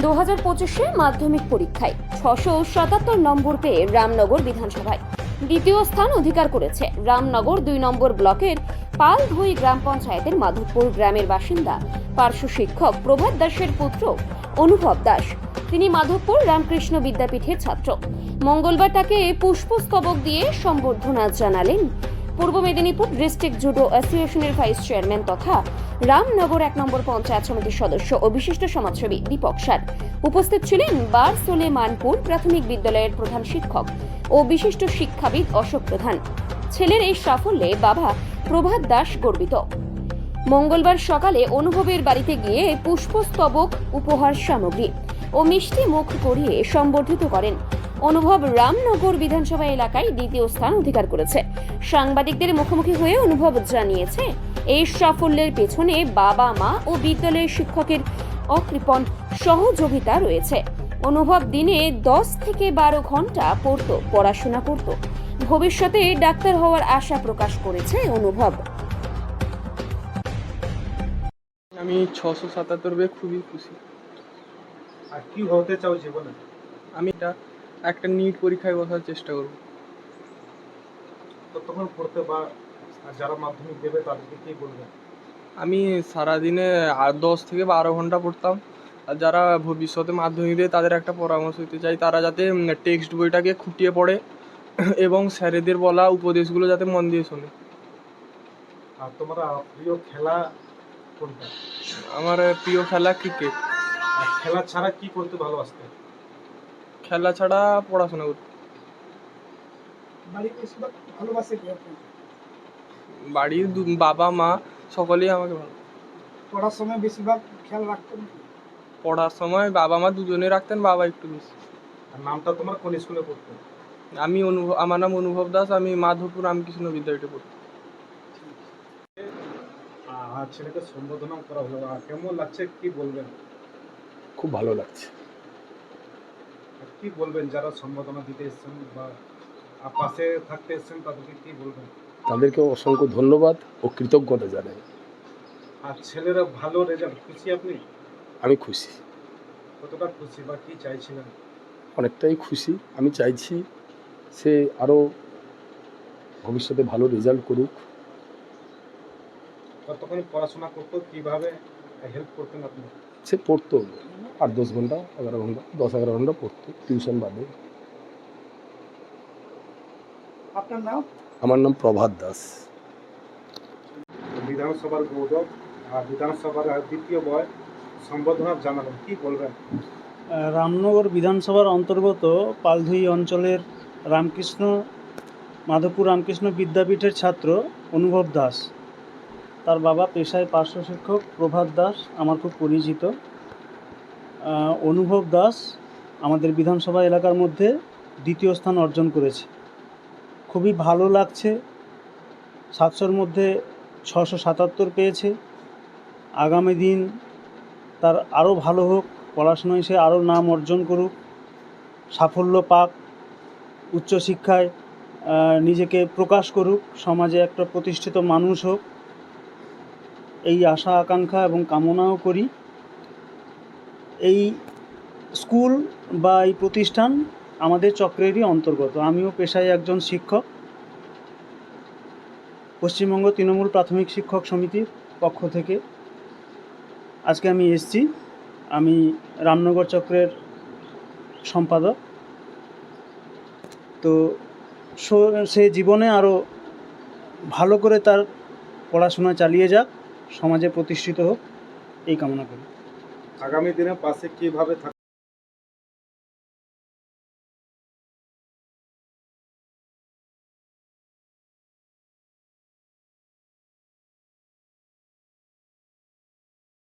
দু মাধ্যমিক পরীক্ষায় ছশো সাতাত্তর নম্বর পেয়ে রামনগর বিধানসভায়। দ্বিতীয় স্থান অধিকার করেছে রামনগর দুই নম্বর ব্লকের পালধুই গ্রাম পঞ্চায়েতের মাধবপুর গ্রামের বাসিন্দা, পার্শ্ব শিক্ষক প্রভাত দাসের পুত্র অনুভব দাস। তিনি মাধবপুর রামকৃষ্ণ বিদ্যাপীঠের ছাত্র। মঙ্গলবার তাকে পুষ্পস্তবক দিয়ে সম্বর্ধনা জানালেন। পূর্ব মেদিনীপুর ডিস্ট্রিক্ট জুডো অ্যাসোসিয়েশনের ভাইস চেয়ারম্যান তথা রামনগর এক নম্বর পঞ্চায়েত সমিতির সদস্য ও বিশিষ্ট সমাজসেবী দীপক সার উপস্থিত ছিলেন বার মানপুর প্রাথমিক বিদ্যালয়ের প্রধান শিক্ষক ও বিশিষ্ট শিক্ষাবিদ অশোক প্রধান। ছেলের এই সাফল্যে বাবা প্রভাত দাস গর্বিত। মঙ্গলবার সকালে অনুভবের বাড়িতে গিয়ে পুষ্পস্তবক উপহার সামগ্রী ও মিষ্টি মুখ করিয়ে সম্বর্ধিত করেন। অনুভব রামনগর বিধানসভা এলাকায় দ্বিতীয় স্থান অধিকার করেছে। সাংবাদিকদের মুখোমুখি হয়ে অনুভব জানিয়েছে এই সাফল্যের পেছনে বাবা মা ও বিদ্যালয়ের শিক্ষকের অকৃপণ সহযোগিতা রয়েছে। অনুভব দিনে দশ থেকে বারো ঘণ্টা পড়তো পড়াশোনা করত। ভবিষ্যতে ডাক্তার হওয়ার আশা প্রকাশ করেছে অনুভব। আমি ছশো সাতাত্তর পেয়ে খুবই খুশি। আর কি হতে চাও জীবনে? আমি এটা একটা নিট পরীক্ষায় বসার চেষ্টা করব। কতক্ষণ পড়তে বা আর যারা মাধ্যমিক দেবে তাদেরকে কি বলবে আমি সারাদিনে আর দশ থেকে বারো ঘণ্টা পড়তাম। আর যারা ভবিষ্যতে মাধ্যমিক দেয় তাদের একটা পরামর্শ দিতে চাই তারা যাতে টেক্সট বইটাকে খুঁটিয়ে পড়ে এবং স্যারেদের বলা উপদেশগুলো যাতে মন দিয়ে শোনে। আর তোমার প্রিয় খেলা কোনটা? আমার প্রিয় খেলা ক্রিকেট খেলা ছাড়া কি করতে ভালোবাসতে? খেলা ছাড়া পড়াশোনা করতে। বাড়িতে ভালোবাসে বাড়ির বাবা মা সকলেই আমাকে ভালো পড়ার সময় বেশিরভাগ খেয়াল রাখতেন পড়ার সময় বাবা মা দুজনে রাখতেন বাবা একটু বেশি। নামটা তোমার কোন স্কুলে পড়তে? আমি অনুভব আমার নাম অনুভব দাস আমি মাধবপুর রামকৃষ্ণ বিদ্যাপীঠে পড়ি আর ছেলেকে সম্বোধনা করা হলো। কেমন লাগছে? কি বলবেন? খুব ভালো লাগছে। কি বলবেন যারা সম্বোধনা দিতে এসেছেন বা পাশে থাকতে এসেছেন তাদেরকে কি বলবেন? তাদেরকে অসংখ্য ধন্যবাদ ও কৃতজ্ঞতা জানাই। আর ছেলেরা ভালো রেজাল্ট খুশি আপনি? আমি খুশি। কতটা খুশি বা কি চাইছিলেন? অনেকটাই খুশি। আমি চাইছি সে আরও ভবিষ্যতে ভালো রেজাল্ট করুক। কতক্ষণ পড়াশোনা করতো? কীভাবে হেল্প করতেন আপনি? সে পড়তো। আট দশ ঘণ্টা এগারো ঘণ্টা দশ এগারো ঘণ্টা পড়তো। টিউশন বাদে। আপনার নাম? আমার নাম প্রভাত দাস। বিধানসভার গৌরব আর বিধানসভার দ্বিতীয় বয় সম্বোধনা জানালেন কি বলবেন? রামনগর বিধানসভার অন্তর্গত পালধুই অঞ্চলের রামকৃষ্ণ মাধবপুর রামকৃষ্ণ বিদ্যাপীঠের ছাত্র অনুভব দাস। তার বাবা পেশায় পার্শ্ব শিক্ষক প্রভাত দাস আমার খুব পরিচিত। অনুভব দাস আমাদের বিধানসভা এলাকার মধ্যে দ্বিতীয় স্থান অর্জন করেছে। খুবই ভালো লাগছে। সাতশোর মধ্যে ছশো সাতাত্তর পেয়েছে। আগামী দিন তার আরও ভালো হোক পড়াশোনায় সে আরও নাম অর্জন করুক। সাফল্য পাক উচ্চশিক্ষায় নিজেকে প্রকাশ করুক, সমাজে একটা প্রতিষ্ঠিত মানুষ হোক। এই আশা, আকাঙ্ক্ষা এবং কামনাও করি। এই স্কুল বা এই প্রতিষ্ঠান আমাদের চক্রেরই অন্তর্গত। আমিও পেশায় একজন শিক্ষক। পশ্চিমবঙ্গ তৃণমূল প্রাথমিক শিক্ষক সমিতির পক্ষ থেকে আজকে আমি এসেছি। আমি রামনগর চক্রের সম্পাদক। তো সো- জীবনে আরও ভালো করে তার পড়াশোনা চালিয়ে যাক, সমাজে প্রতিষ্ঠিত হোক, এই কামনা করি। আগামী দিনে পাশে কীভাবে থাকতে